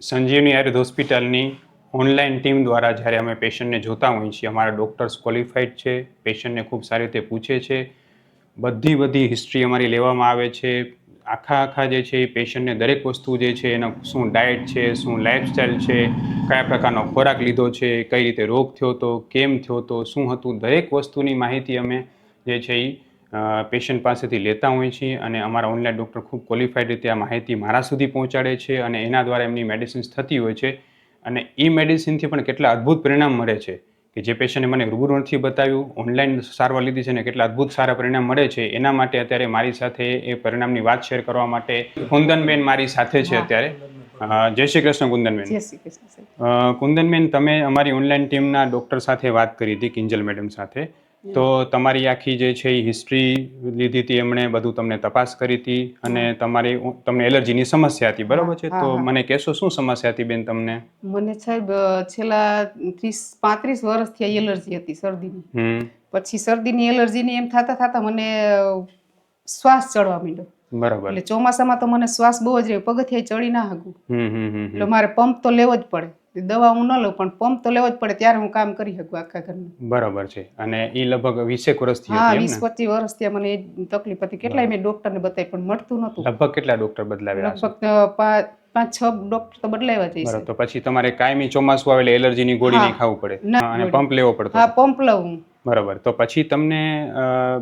સંજીવની આયુર્વેદ હોસ્પિટલની online team દ્વારા જ્યારે અમે પેશન્ટને જોતા હોઈએ છીએ, અમારા ડૉક્ટર્સ ક્વોલિફાઈડ છે, પેશન્ટને ખૂબ સારી રીતે પૂછે છે, બધી બધી હિસ્ટ્રી અમારી લેવામાં આવે છે, આખા આખા જે છે એ પેશન્ટને દરેક વસ્તુ જે છે એનો શું ડાયટ છે, શું લાઇફસ્ટાઈલ છે, કયા પ્રકારનો ખોરાક લીધો છે, કઈ રીતે રોગ થયો હતો, કેમ થયો હતો, શું હતું, દરેક વસ્તુની માહિતી અમે જે છે એ પેશન્ટ પાસેથી લેતા હોઈએ છીએ અને અમારા ઓનલાઈન ડૉક્ટર ખૂબ ક્વોલિફાઈડ રીતે આ માહિતી મારા સુધી પહોંચાડે છે અને એના દ્વારા એમની મેડિસિન્સ થતી હોય છે. અને એ મેડિસિનથી પણ કેટલા અદ્ભુત પરિણામ મળે છે કે જે પેશન્ટે મને રૂબરૂ નથી બતાવ્યું ઓનલાઈન સારવાર લીધી છે ને કેટલા અદ્ભુત સારા પરિણામ મળે છે. એના માટે અત્યારે મારી સાથે એ પરિણામની વાત શેર કરવા માટે કુંદનબેન મારી સાથે છે અત્યારે. જય શ્રી કૃષ્ણ કુંદનબેન. કુંદનબેન તમે અમારી ઓનલાઈન ટીમના ડૉક્ટર સાથે વાત કરી હતી કિંજલ મેડમ સાથે. તો તમારી આખી જે છે એ હિસ્ટ્રી લીધી હતી એમણે બધું તમને તપાસ કરી હતી અને તમારી તમને એલર્જીની સમસ્યા હતી બરાબર છે? તો મને કહેશો શું સમસ્યા હતી બેન તમને? મને સાહેબ છેલ્લા ત્રીસ પાંત્રીસ વર્ષથી એલર્જી હતી શરદીની. પછી શરદીની એલર્જીની એમ થતા થતા મને શ્વાસ ચડવા માંડ્યો. બરાબર. એટલે ચોમાસામાં તો મને શ્વાસ બહુ જ રહ્યો પગથિયા ચડી ના હકું હમ હમ હમ. એટલે મારે પંપ તો લેવો જ પડે. દવા હું ન લઉં પણ પંપ તો લેવો જ પડે ત્યારે હું કામ કરી શકું આખા ઘરનું. બરાબર છે. અને એ લગભગ વીસેક વર્ષથી હા વીસ પચીસ વર્ષથી મને એ તકલીફ હતી. કેટલાય મેં ડોક્ટરને બતાવી પણ મળતું નહોતું. લગભગ કેટલા ડોક્ટર બદલાવ્યા લગભગ પાંચ છ ડોક્ટર તો બદલાવ્યા છે બરાબર તો પછી તમારે કાયમી ચોમાસું આવે એટલે એલર્જીની ગોળી નહીં ખાવું પડે. અને પંપ લેવો પડતો હા પંપ લઉં બરાબર. તો પછી તમને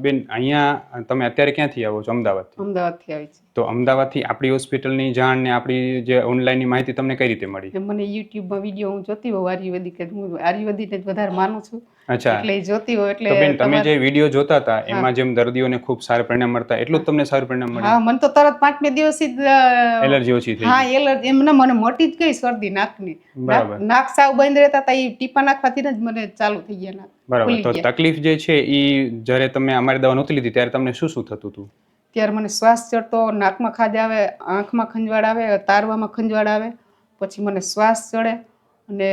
બેન અહીંયા તમે અત્યારે ક્યાંથી આવો છો? અમદાવાદથી? અમદાવાદથી આવી છે. તો અમદાવાદથી આપણી હોસ્પિટલની જાણ ને આપણી જે ઓનલાઈનની માહિતી તમને કઈ રીતે મળી? મને યુટ્યુબમાં વીડિયો હું જોતી હોઉં આયુર્વેદિક હું આયુર્વેદિકને જ વધારે માનું છું. અચ્છા. એટલે જોતી હોય એટલે બેન તમે જે વીડિયો જોતા હતા એમાં જેમ દર્દીઓને ખૂબ સારા પરિણામ મળતા એટલું જ તમને સારું પરિણામ મળ્યું? હા મને તો તરત પાંચમે દિવસથી જ એલર્જી ઓછી થઈ હા એલર્જી એમને મને મોટી જ ગઈ શરદી નાકની. બરાબર. નાક- નાક સાવ બંધ રહેતા હતા એ ટીપા નાખવાથી જ મને ચાલુ થઈ ગયા નાક. બરાબર. તો તકલીફ જે છે એ જ્યારે તમે અમારી દવા નહોતી લીધી ત્યારે તમને શું શું થતું હતું? ત્યારે મને શ્વાસ ચડતો નાકમાં ખાજ આવે આંખમાં ખંજવાળ આવે તારવામાં ખંજવાળ આવે પછી મને શ્વાસ ચડે અને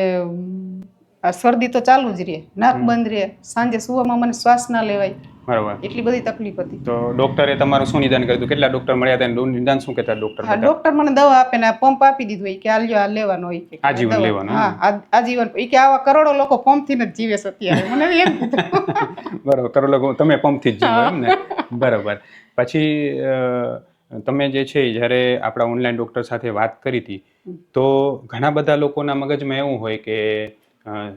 આ શરદી તો ચાલુ જ રહે નાક બંધ રહે સાંજે સુવામાં મને શ્વાસ ના લેવાય. બરાબર. એટલી બધી તકલીફ હતી. તો ડોક્ટરે તમારું શું નિદાન કર્યું કેટલા ડોક્ટર મળ્યા હતા? એનું નિદાન શું કહેતા ડોક્ટર હા ડોક્ટર મને દવા આપે ને પંપ આપી દીધું હોય કે આ લ્યો આ લેવાનો હોય કે. આજીવન. લેવાનો, હા આ- આજીવન. એ કે આવા કરોડો લોકો પંપથી જ જીવે છે અત્યારે મને એમ બરાબર કરોડો લોકો તમે પંપથી જ જીવો એમ ને? બરાબર. પછી તમે જે છે જ્યારે આપણા ઓનલાઈન ડૉક્ટર સાથે વાત કરી હતી તો ઘણા બધા લોકોના મગજમાં એવું હોય કે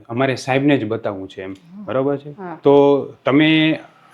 અમારે સાહેબને જ બતાવવું છે એમ. બરાબર છે? તો તમે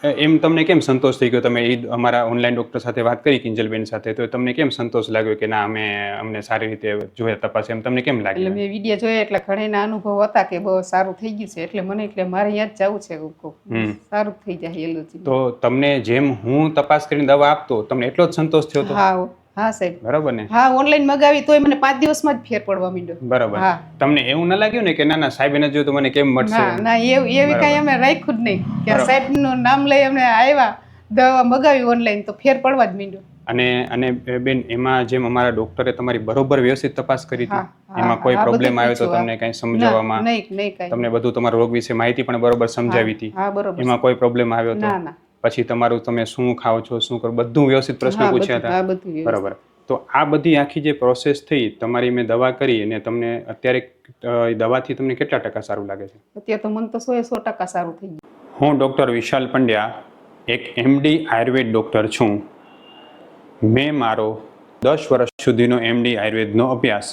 એમ તમને કેમ સંતોષ થઈ ગયો? તમે ઈદ અમારા ઓનલાઈન ડૉક્ટર સાથે વાત કરી કિંજલબેન સાથે તો તમને કેમ સંતોષ લાગ્યો કે ના અમે અમને સારી રીતે જોયા તપાસ એમ તમને કેમ એટલે લાગ્યું મેં વીડિયો જોયા એટલે ઘણા અનુભવ હતા કે બહુ સારું થઈ ગયું છે એટલે મને એટલે મારે અહીંયા જ જવું છે. સારું થઈ જાય એલર્જી તો તમને જેમ હું તપાસ કરીને દવા આપતો તમને એટલો જ સંતોષ થયો હતો હા હા સાહેબ. બરાબર ને? હા ઓનલાઈન મગાવી તોય મને પાંચ દિવસમાં જ ફેર પડવા માંડ્યો. બરાબર. હા. તમને એવું ના લાગ્યું ને કે ના ના સાહેબ એને જોયું તો મને કેમ મળશે? ના ના એવું એવી કાંઈ અમે રાખ્યું જ નહીં કે બરાબર. સાહેબનું નામ લઈ અમે આવ્યા દવા મગાવી ઓનલાઈન તો ફેર પડવા જ માંડ્યો. અને અને બેન એમાં જેમ અમારા ડોક્ટરે તમારી બરોબર વ્યવસ્થિત તપાસ કરી હતી એમાં કોઈ પ્રોબ્લેમ આવ્યો તો તમને કઈ સમજાવવામાં તમને બધું તમારા રોગ વિશે માહિતી પણ બરોબર સમજાવી હતી. એમાં કોઈ પ્રોબ્લેમ આવ્યો તો? ના ના. પછી તમારું તમે શું ખાઓ છો શું કરો બધું વ્યવસ્થિત પ્રશ્ન પૂછ્યા હતા. બરાબર. તો આ બધી આખી જે પ્રોસેસ થઈ તમારી મેં દવા કરી અને તમને અત્યારે દવાથી તમને કેટલા ટકા સારું લાગે છે? અત્યારે તો મને તો સો સો ટકા સારું થઈ ગયું. હું ડૉક્ટર વિશાલ પંડ્યા એક એમડી આયુર્વેદ ડૉક્ટર છું. મેં મારો દસ વર્ષ સુધીનો એમડી આયુર્વેદનો અભ્યાસ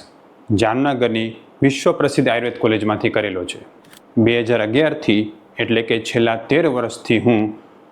જામનગરની વિશ્વ પ્રસિદ્ધ આયુર્વેદ કોલેજમાંથી કરેલો છે. બે હજાર અગિયારથી એટલે કે છેલ્લા તેર વર્ષથી હું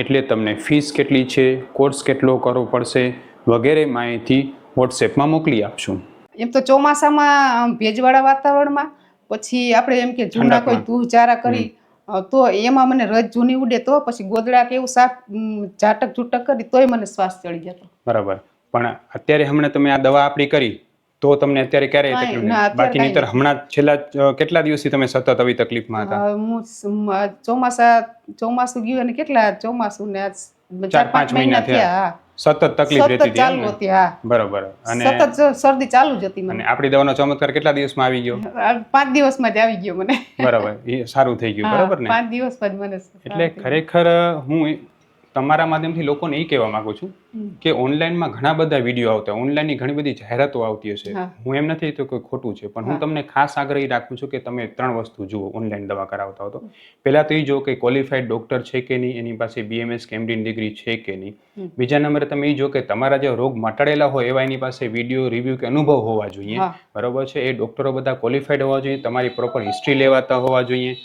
એટલે તમને ફીસ કેટલી છે કોર્સ કેટલો કરવો પડશે વગેરે માહિતી વોટ્સએપમાં મોકલી આપશું. એમ તો ચોમાસામાં ભેજવાળા વાતાવરણમાં પછી આપણે એમ કે જૂના કોઈ ઠંડકમાં. ચારા કરી તો એમાં મને રજ જૂની ઉડે તો પછી ગોદડા કે એવું સાફ ઝાટક ઝૂટક કરી તોય મને શ્વાસ ચડી જતો. બરાબર. પણ અત્યારે હમણાં તમે આ દવા આપણી કરી તો તમને અત્યારે ક્યારે તકલીફ બાકી નહીતર હમણાં છેલ્લા કેટલા દિવસથી તમે સતત આવી તકલીફમાં હતા? હું ચોમાસા ચોમાસું ગયું અને કેટલા ચોમાસું ને ચાર પાંચ મહિના થયા. સતત તકલીફ રહેતી હતી ચાલુ હતી હા. બરોબર. અને સતત શરદી ચાલુ જ હતી મને. આપણી દવાનો ચમત્કાર કેટલા દિવસમાં આવી ગયો? પાંચ દિવસમાં જ આવી ગયો મને. બરાબર. એ સારું થઈ ગયું બરોબર ને? પાંચ દિવસમાં જ મને એટલે ખરેખર હું તમારા માધ્યમથી લોકોને એ કહેવા માંગુ છું. કે ઓનલાઈનમાં ઘણા બધા વીડિયો આવતા ઓનલાઈનની ઘણી બધી જાહેરાતો આવતી હશે. હા. એમ નથી તો કોઈ ખોટું છે પણ હું તમને ખાસ આગ્રહી રાખું છું કે તમે ત્રણ વસ્તુ જુઓ ઓનલાઈન દવા કરાવતા હો તો. પહેલા તો એ જુઓ કે ક્વોલિફાઈડ ડોક્ટર છે કે નહીં એની પાસે બીએમએસ કે ડિગ્રી છે કે નહીં. બીજા નંબરે તમે એ જો કે તમારા જે રોગ મટાડેલા હોય એવા એની પાસે વીડિયો રિવ્યૂ કે અનુભવ હોવા જોઈએ. બરોબર છે? એ ડોક્ટરો બધા ક્વોલિફાઈડ હોવા જોઈએ તમારી પ્રોપર હિસ્ટ્રી લેવાતા હોવા જોઈએ.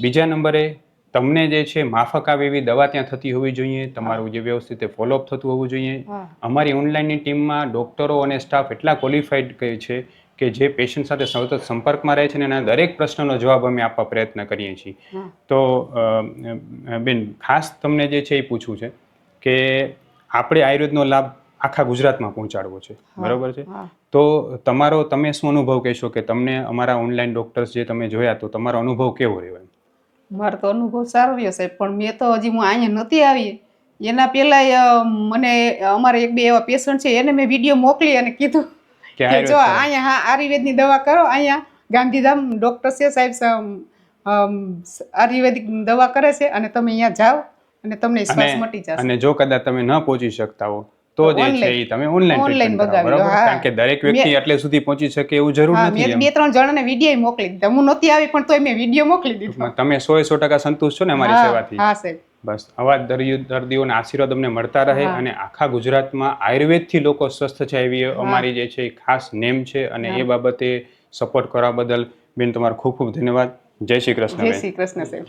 બીજા નંબરે તમને જે છે માફક આવે એવી દવા ત્યાં થતી હોવી જોઈએ તમારું જે વ્યવસ્થિત ફોલોઅપ થતું હોવું જોઈએ. અમારી ઓનલાઈનની ટીમમાં ડોક્ટરો અને સ્ટાફ એટલા ક્વોલિફાઈડ કહે છે કે જે પેશન્ટ સાથે સતત સંપર્કમાં રહે છે અને એના દરેક પ્રશ્નનો જવાબ અમે આપવા પ્રયત્ન કરીએ છીએ. તો બેન ખાસ તમને જે છે એ પૂછવું છે કે આપણે આયુર્વેદનો લાભ આખા ગુજરાતમાં પહોંચાડવો છે. બરોબર છે? તો તમારો તમે શું અનુભવ કહેશો કે તમને અમારા ઓનલાઈન ડોક્ટર્સ જે તમે જોયા તો તમારો અનુભવ કેવો રહ્યો એમ મારો તો અનુભવ સારો રહ્યો સાહેબ. પણ મેં તો હજી હું અહીંયા નથી આવી. એના પહેલાં મને અમારે એક બે એવા પેશન્ટ છે એને મેં વીડિયો મોકલી અને કીધું કે જો અહીંયા હા આયુર્વેદની દવા કરો અહીંયા ગાંધીધામ ડોક્ટર છે સાહેબ આયુર્વેદિક દવા કરે છે અને તમે અહીંયા જાઓ અને તમને શ્વાસ મટી જશે. અને જો કદાચ તમે ન પહોંચી શકતા હો તો જે છે એ તમે ઓનલાઈન લો, બરાબર? કારણ કે દરેક વ્યક્તિ એટલે સુધી પહોંચી શકે એવું જરૂર નથી મેં બે ત્રણ જણાને વીડિયો મોકલી દીધા. હું નહોતી આવી પણ તોય મેં વીડિયો મોકલી દીધો. તમે સો સો ટકા સંતુષ્ટ છો ને અમારી સેવાથી? હા સાહેબ. બસ આવા દર્દીઓ દર્દીઓના આશીર્વાદ અમને મળતા રહે અને આખા ગુજરાતમાં આયુર્વેદથી લોકો સ્વસ્થ છે એવી અમારી જે છે એ ખાસ નેમ છે અને એ બાબતે સપોર્ટ કરવા બદલ બેન તમારો ખૂબ ખૂબ ધન્યવાદ. જય શ્રી કૃષ્ણ જય શ્રી કૃષ્ણ સાહેબ.